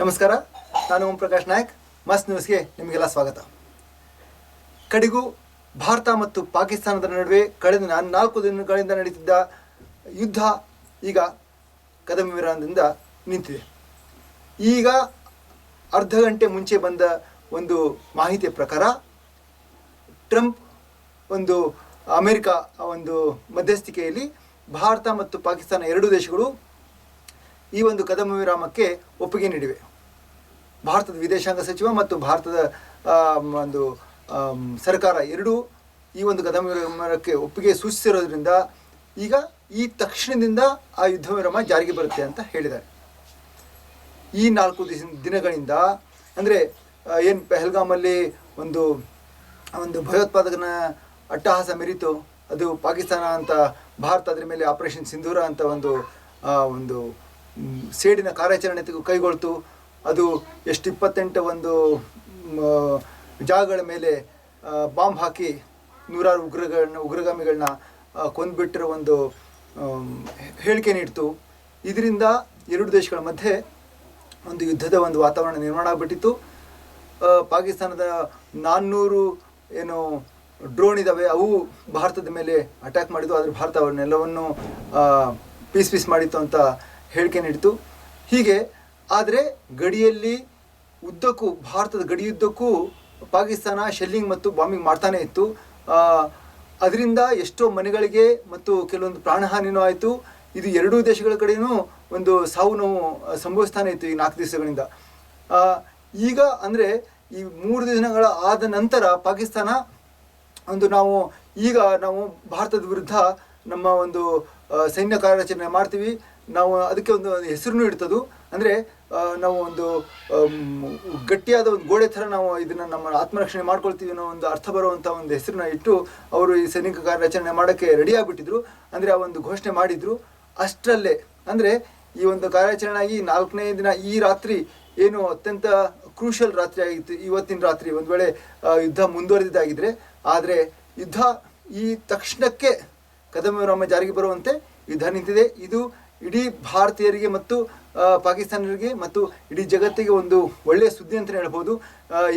ನಮಸ್ಕಾರ, ನಾನು ಓಂ ಪ್ರಕಾಶ್ ನಾಯಕ್. ಮಸ್ ನ್ಯೂಸ್ಗೆ ನಿಮಗೆಲ್ಲ ಸ್ವಾಗತ. ಕಡೆಗೂ ಭಾರತ ಮತ್ತು ಪಾಕಿಸ್ತಾನದ ನಡುವೆ ಕಳೆದ ನಾಲ್ಕು ದಿನಗಳಿಂದ ನಡೀತಿದ್ದ ಯುದ್ಧ ಈಗ ಕದಮ ವಿರಾಮದಿಂದ ನಿಂತಿದೆ. ಈಗ ಅರ್ಧ ಗಂಟೆ ಮುಂಚೆ ಬಂದ ಒಂದು ಮಾಹಿತಿಯ ಪ್ರಕಾರ, ಟ್ರಂಪ್ ಒಂದು ಅಮೆರಿಕ ಒಂದು ಮಧ್ಯಸ್ಥಿಕೆಯಲ್ಲಿ ಭಾರತ ಮತ್ತು ಪಾಕಿಸ್ತಾನ ಎರಡೂ ದೇಶಗಳು ಈ ಒಂದು ಕದಮ ವಿರಾಮಕ್ಕೆ ಒಪ್ಪಿಗೆ ನೀಡಿವೆ. ಭಾರತದ ವಿದೇಶಾಂಗ ಸಚಿವ ಮತ್ತು ಭಾರತದ ಒಂದು ಸರ್ಕಾರ ಎರಡೂ ಈ ಒಂದು ಕದಮ ವಿರಾಮಕ್ಕೆ ಒಪ್ಪಿಗೆ ಸೂಚಿಸಿರೋದ್ರಿಂದ ಈಗ ಈ ತಕ್ಷಣದಿಂದ ಆ ಯುದ್ಧ ವಿರಾಮ ಜಾರಿಗೆ ಬರುತ್ತೆ ಅಂತ ಹೇಳಿದ್ದಾರೆ. ಈ ನಾಲ್ಕು ದಿಸ, ದಿನಗಳಿಂದ ಅಂದರೆ ಏನು ಪೆಹಲ್ಗಾಮಲ್ಲಿ ಒಂದು ಒಂದು ಭಯೋತ್ಪಾದಕನ ಅಟ್ಟಹಾಸ ಮೆರಿತು, ಅದು ಪಾಕಿಸ್ತಾನ ಅಂತ, ಭಾರತ ಅದರ ಮೇಲೆ ಆಪರೇಷನ್ ಸಿಂಧೂರ ಅಂತ ಒಂದು ಒಂದು ಸೇಡಿನ ಕಾರ್ಯಾಚರಣೆ ಕೈಗೊಳ್ತು. ಅದು ಎಷ್ಟು ಇಪ್ಪತ್ತೆಂಟು ಒಂದು ಜಾಗಗಳ ಮೇಲೆ ಬಾಂಬ್ ಹಾಕಿ ನೂರಾರು ಉಗ್ರಗಳನ್ನ, ಉಗ್ರಗಾಮಿಗಳನ್ನ ಕೊಂದುಬಿಟ್ಟಿರೋ ಒಂದು ಹೇಳಿಕೆ ನೀಡಿತು. ಇದರಿಂದ ಎರಡು ದೇಶಗಳ ಮಧ್ಯೆ ಒಂದು ಯುದ್ಧದ ಒಂದು ವಾತಾವರಣ ನಿರ್ಮಾಣ ಆಗಿಬಿಟ್ಟಿತ್ತು. ಪಾಕಿಸ್ತಾನದ ನಾನ್ನೂರು ಏನು ಡ್ರೋನ್ ಇದ್ದಾವೆ ಅವು ಭಾರತದ ಮೇಲೆ ಅಟ್ಯಾಕ್ ಮಾಡಿದ್ದು ಆದರೆ ಭಾರತ ಅವನ್ನೆಲ್ಲವನ್ನು ಪೀಸ್ ಪೀಸ್ ಮಾಡಿತ್ತು ಅಂತ ಹೇಳಿಕೆ ನೀಡಿತು ಹೀಗೆ ಆದರೆ ಗಡಿಯಲ್ಲಿ ಉದ್ದಕ್ಕೂ, ಭಾರತದ ಗಡಿಯುದ್ದಕ್ಕೂ ಪಾಕಿಸ್ತಾನ ಶೆಲ್ಲಿಂಗ್ ಮತ್ತು ಬಾಂಬಿಂಗ್ ಮಾಡ್ತಾನೆ ಇತ್ತು. ಅದರಿಂದ ಎಷ್ಟೋ ಮನೆಗಳಿಗೆ ಮತ್ತು ಕೆಲವೊಂದು ಪ್ರಾಣಹಾನಿನೂ ಆಯಿತು. ಇದು ಎರಡೂ ದೇಶಗಳ ಕಡೆಯೂ ಒಂದು ಸಾವು ನೋವು ಸಂಭವಿಸ್ತಾನೆ ಇತ್ತು ಈ ನಾಲ್ಕು ದಿವಸಗಳಿಂದ. ಈಗ ಅಂದರೆ ಈ ಮೂರು ದಿನಗಳ ಆದ ನಂತರ ಪಾಕಿಸ್ತಾನ ಒಂದು ನಾವು ಈಗ ನಾವು ಭಾರತದ ವಿರುದ್ಧ ನಮ್ಮ ಒಂದು ಸೈನ್ಯ ಕಾರ್ಯಾಚರಣೆ ಮಾಡ್ತೀವಿ. ನಾವು ಅದಕ್ಕೆ ಒಂದು ಹೆಸರು ಇಡ್ತದು. ಅಂದರೆ ನಾವು ಒಂದು ಗಟ್ಟಿಯಾದ ಒಂದು ಗೋಡೆ ಥರ ನಾವು ಇದನ್ನು ನಮ್ಮ ಆತ್ಮರಕ್ಷಣೆ ಮಾಡ್ಕೊಳ್ತೀವಿ ಅನ್ನೋ ಒಂದು ಅರ್ಥ ಬರುವಂಥ ಒಂದು ಹೆಸರನ್ನ ಇಟ್ಟು, ಅವರು ಈ ಸೈನಿಕ ಕಾರ್ಯಾಚರಣೆ ಮಾಡೋಕ್ಕೆ ರೆಡಿ ಆಗಿಬಿಟ್ಟಿದ್ರು. ಅಂದರೆ, ಆ ಒಂದು ಘೋಷಣೆ ಮಾಡಿದ್ರು. ಅಷ್ಟರಲ್ಲೇ, ಅಂದರೆ, ಈ ಒಂದು ಕಾರ್ಯಾಚರಣೆ ಆಗಿ ನಾಲ್ಕನೇ ದಿನ ಈ ರಾತ್ರಿ ಏನು ಅತ್ಯಂತ ಕ್ರೂಷಲ್ ರಾತ್ರಿ ಆಗಿತ್ತು. ಇವತ್ತಿನ ರಾತ್ರಿ ಒಂದು ವೇಳೆ ಯುದ್ಧ ಮುಂದುವರೆದಿದ್ದಾಗಿದ್ರೆ, ಆದರೆ ಯುದ್ಧ ಈ ತಕ್ಷಣಕ್ಕೆ ಕದಮ ಜಾರಿಗೆ ಬರುವಂತೆ ಯುದ್ಧ ನಿಂತಿದೆ. ಇದು ಇಡೀ ಭಾರತೀಯರಿಗೆ ಮತ್ತು ಪಾಕಿಸ್ತಾನಿಗೆ ಮತ್ತು ಇಡೀ ಜಗತ್ತಿಗೆ ಒಂದು ಒಳ್ಳೆಯ ಸುದ್ದಿ ಅಂತಲೇ ಹೇಳ್ಬೋದು.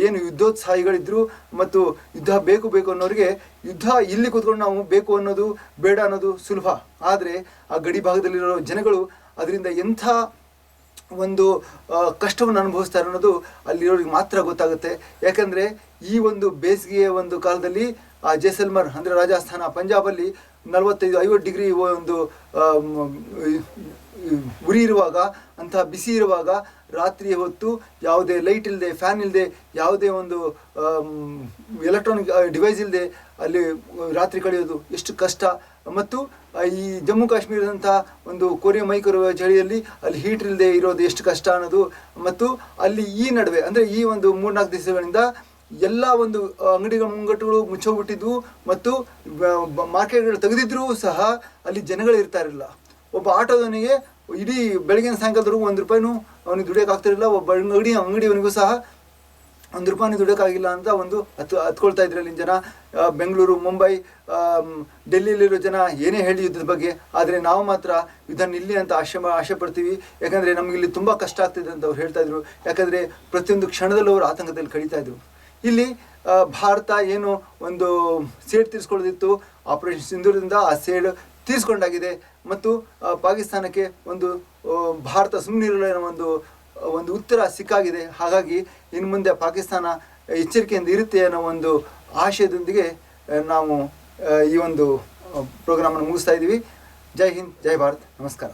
ಏನು ಯುದ್ಧೋತ್ಸಾಹಿಗಳಿದ್ರು ಮತ್ತು ಯುದ್ಧ ಬೇಕು ಬೇಕು ಅನ್ನೋರಿಗೆ, ಯುದ್ಧ ಇಲ್ಲಿ ಕೂತ್ಕೊಂಡು ನಾವು ಬೇಕು ಅನ್ನೋದು ಬೇಡ ಅನ್ನೋದು ಸುಲಭ. ಆದರೆ ಆ ಗಡಿ ಭಾಗದಲ್ಲಿರೋ ಜನಗಳು ಅದರಿಂದ ಎಂಥ ಒಂದು ಕಷ್ಟವನ್ನು ಅನುಭವಿಸ್ತಾರೆ ಅನ್ನೋದು ಅಲ್ಲಿರೋರಿಗೆ ಮಾತ್ರ ಗೊತ್ತಾಗುತ್ತೆ. ಯಾಕಂದರೆ ಈ ಒಂದು ಬೇಸಿಗೆಯ ಒಂದು ಕಾಲದಲ್ಲಿ, ಆ ಜೈಸಲ್ಮರ್ ಅಂದರೆ ರಾಜಸ್ಥಾನ, ಪಂಜಾಬಲ್ಲಿ ನಲವತ್ತೈದು, ಐವತ್ತು ಡಿಗ್ರಿ ಒಂದು ಉರಿ ಇರುವಾಗ, ಅಂತಹ ಬಿಸಿ ಇರುವಾಗ ರಾತ್ರಿ ಹೊತ್ತು ಯಾವುದೇ ಲೈಟ್ ಇಲ್ಲದೆ ಫ್ಯಾನ್ ಇಲ್ಲದೆ ಯಾವುದೇ ಒಂದು ಎಲೆಕ್ಟ್ರಾನಿಕ್ ಡಿವೈಸ್ ಇಲ್ಲದೆ ಅಲ್ಲಿ ರಾತ್ರಿ ಕಳೆಯೋದು ಎಷ್ಟು ಕಷ್ಟ. ಮತ್ತು ಈ ಜಮ್ಮು ಕಾಶ್ಮೀರದಂಥ ಒಂದು ಕೊರಿಯ ಮೈಕರು ಚಳಿಯಲ್ಲಿ ಅಲ್ಲಿ ಹೀಟರ್ ಇಲ್ಲದೆ ಇರೋದು ಎಷ್ಟು ಕಷ್ಟ ಅನ್ನೋದು. ಮತ್ತು ಅಲ್ಲಿ ಈ ನಡುವೆ, ಅಂದರೆ ಈ ಒಂದು ಮೂರ್ನಾಲ್ಕು ದಿವಸಗಳಿಂದ ಎಲ್ಲ ಒಂದು ಅಂಗಡಿಗಳ ಮುಂಗಟ್ಟುಗಳು ಮುಚ್ಚೋಗ್ಬಿಟ್ಟಿದ್ವು ಮತ್ತು ಮಾರ್ಕೆಟ್ಗಳು ತೆಗೆದಿದ್ರೂ ಸಹ ಅಲ್ಲಿ ಜನಗಳು ಇರ್ತಾ ಇರಲಿಲ್ಲ. ಒಬ್ಬ ಆಟೋದವನಿಗೆ ಇಡೀ ಬೆಳಗಿನ ಸಾಯಂಕಾಲದವರೆಗೂ ಒಂದು ರೂಪಾಯಿನೂ ಅವನಿಗೆ ದುಡಿಯೋಕ್ಕಾಗ್ತಿರಲಿಲ್ಲ ಒಬ್ಬ ಅಂಗಡಿ, ಅಂಗಡಿಯವನಿಗೂ ಸಹ ಒಂದು ರೂಪಾಯಿ ದುಡಿಯೋಕ್ಕಾಗಿಲ್ಲ ಅಂತ ಒಂದು ಹತ್ತು ಹತ್ಕೊಳ್ತಾ ಇದ್ರು ಅಲ್ಲಿನ ಜನ. ಬೆಂಗಳೂರು, ಮುಂಬೈ ಡೆಲ್ಲಿಯಲ್ಲಿರೋ ಜನ ಏನೇ ಹೇಳಿ ಯುದ್ಧದ ಬಗ್ಗೆ, ಆದರೆ ನಾವು ಮಾತ್ರ ಯುದ್ಧ ಇಲ್ಲಿ ಅಂತ ಆಶೆ ಆಶೆ ಪಡ್ತೀವಿ. ಯಾಕಂದರೆ ನಮಗೆ ಇಲ್ಲಿ ತುಂಬ ಕಷ್ಟ ಆಗ್ತಿದೆ ಅಂತ ಅವ್ರು ಹೇಳ್ತಾ ಇದ್ರು. ಯಾಕಂದರೆ ಪ್ರತಿಯೊಂದು ಕ್ಷಣದಲ್ಲೂ ಅವರು ಆತಂಕದಲ್ಲಿ ಕಳೀತಾ ಇದ್ರು. ಇಲ್ಲಿ ಭಾರತ ಏನು ಒಂದು ಸೇಡು ತೀರಿಸ್ಕೊಳ್ಳೋದಿತ್ತು. ಆಪರೇಷನ್ ಸಿಂಧೂರದಿಂದ ಆ ಸೇಡು ತೀರಿಸ್ಕೊಂಡಾಗಿದೆ. ಮತ್ತು ಪಾಕಿಸ್ತಾನಕ್ಕೆ ಒಂದು ಭಾರತ ಸುಮ್ಮನಿರಲು ಒಂದು ಒಂದು ಉತ್ತರ ಸಿಕ್ಕಾಗಿದೆ. ಹಾಗಾಗಿ ಇನ್ನು ಮುಂದೆ ಪಾಕಿಸ್ತಾನ ಎಚ್ಚರಿಕೆಯಿಂದ ಇರುತ್ತೆ ಅನ್ನೋ ಒಂದು ಆಶಯದೊಂದಿಗೆ ನಾವು ಈ ಒಂದು ಪ್ರೋಗ್ರಾಮನ್ನು ಮುಗಿಸ್ತಾ ಇದ್ದೀವಿ. ಜೈ ಹಿಂದ್, ಜೈ ಭಾರತ್. ನಮಸ್ಕಾರ.